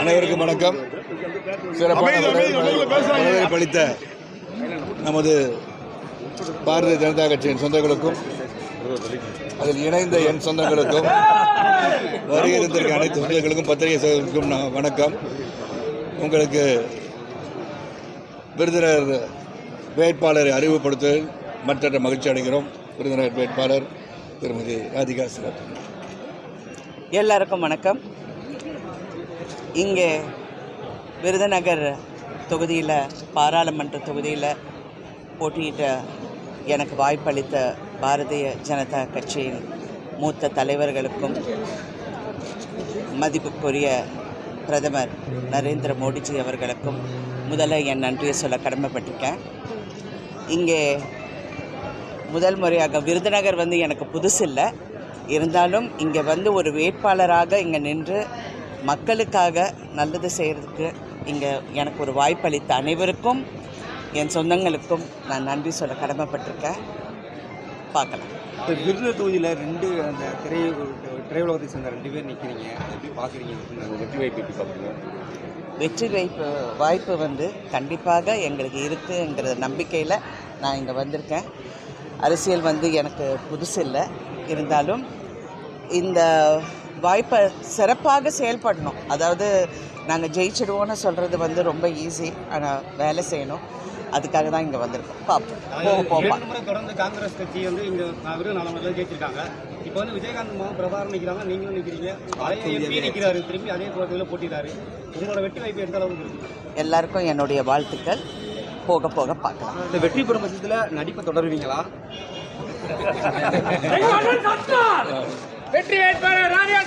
அனைவருக்கும் வணக்கம். சிறப்பான அளித்த நமது பாரதிய ஜனதா கட்சியின் சொந்தங்களுக்கும் அதில் இணைந்த என் சொந்தங்களுக்கும் வருகை இருந்திருக்க அனைத்து சொந்தங்களுக்கும் பத்திரிகை சகோதரர்களுக்கும் நான் வணக்கம். உங்களுக்கு விருதுநகர் வேட்பாளரை அறிவுப்படுத்துவதில் மற்றற்ற மகிழ்ச்சி அடைகிறோம். விருதுநகர் வேட்பாளர் திருமதி ராதிகா சிறப்பு எல்லாருக்கும் வணக்கம். இங்கே விருதுநகர் தொகுதியில் பாராளுமன்ற தொகுதியில் போட்டியிட்ட எனக்கு வாய்ப்பளித்த பாரதிய ஜனதா கட்சியின் மூத்த தலைவர்களுக்கும் மதிப்புக்குரிய பிரதமர் நரேந்திர மோடிஜி அவர்களுக்கும் முதல்ல என் நன்றியை சொல்ல கடமைப்பட்டிருக்கேன். இங்கே முதல் முறையாக விருதுநகர் வந்து எனக்கு புதுசு இல்லை இருந்தாலும் இங்கே வந்து ஒரு வேட்பாளராக இங்கே நின்று மக்களுக்காக நல்லது செய்கிறதுக்கு இங்கே எனக்கு ஒரு வாய்ப்பளித்த அனைவருக்கும் என் சொந்தங்களுக்கும் நான் நன்றி சொல்ல கடமைப்பட்டிருக்கேன். பார்க்கலாம். இப்போ விருதுநகர் தொகுதியில் ரெண்டு அந்த திரை திரையுலகத்தை சேர்ந்த ரெண்டு பேர் நிற்கிறீங்க எப்படி பார்க்குறீங்க? வெற்றி வாய்ப்பு எப்படி பார்க்குறீங்க? வெற்றி வாய்ப்பு வாய்ப்பு வந்து கண்டிப்பாக எங்களுக்கு இருக்குங்கிற நம்பிக்கையில் நான் இங்கே வந்திருக்கேன். அரசியல் வந்து எனக்கு புதுசு இல்லை இருந்தாலும் இந்த வாய்ப்பை சிறப்பாக செயல்படணும். அதாவது நாங்கள் ஜெயிச்சிடுவோன்னு சொல்கிறது வந்து ரொம்ப ஈஸி ஆனால் வேலை செய்யணும். அதுக்காக தான் இங்கே வந்திருக்கோம். பார்ப்போம் போக முறை தொடர்ந்து காங்கிரஸ் கட்சி வந்து இங்க விருது நாலு ஜெயிச்சிருக்காங்க. இப்போ வந்து விஜயகாந்த் மகன் பிரபாகரன் நிற்கிறாங்க நீங்களும் நிற்கிறீங்க அதே எம்பி நிற்கிறாரு திரும்பி அதே தொகுதியில் போட்டிடுறாரு உங்களோட வெற்றி வாய்ப்பு எந்த அளவுக்கு இருக்கு? எல்லாருக்கும் என்னுடைய வாழ்த்துக்கள். போக போக பார்க்கலாம். இந்த வெற்றி பெறும் பட்சத்தில் நடிப்பை தொடருவீங்களா? வெற்றி வேட்பாளர் ராஜா